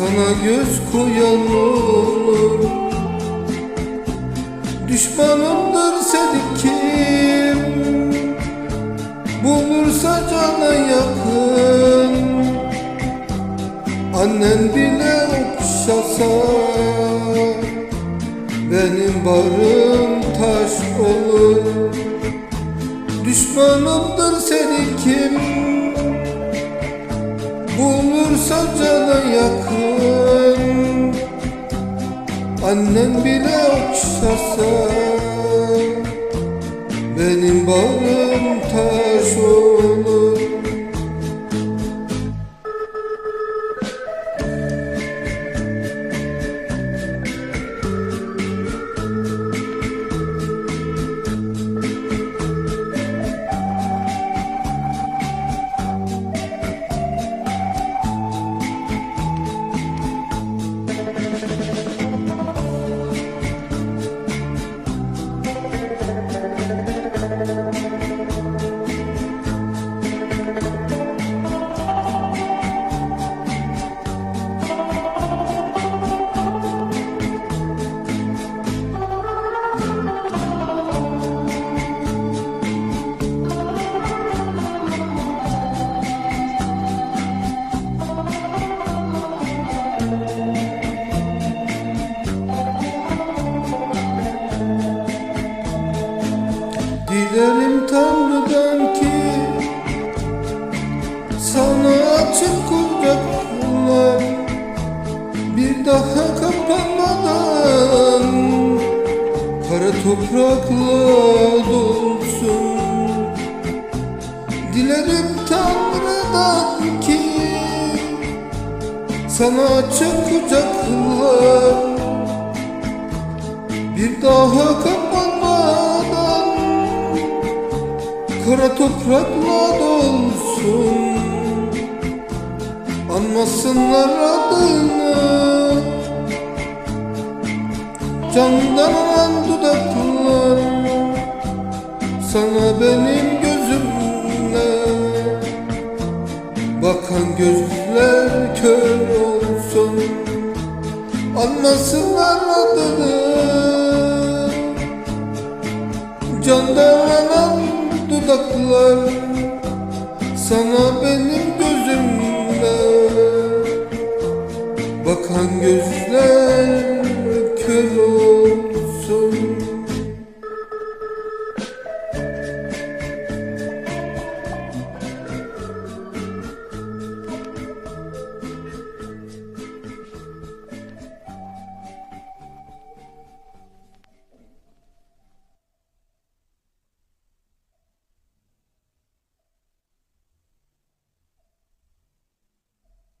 Sana göz koyan olur Düşmanımdır senin kim Bulursa cana yakın. Annen bile okşasa Benim barım taş olur. Düşmanımdır senin kim Bulursa cana yakın. Annen bile okşasa Benim bağrım taş olur Dilerim Tanrı'dan ki Sana açık kucaklar Bir daha kapanmadan Kara toprakla dolsun. Dilerim Tanrı'dan ki Sana açık kucaklar toprakla dolsun. Anmasınlar adını. Candan alan dudaklar. Sana benim gözümle Bakan gözler kör olsun. Anlasınlar adını. Candan alan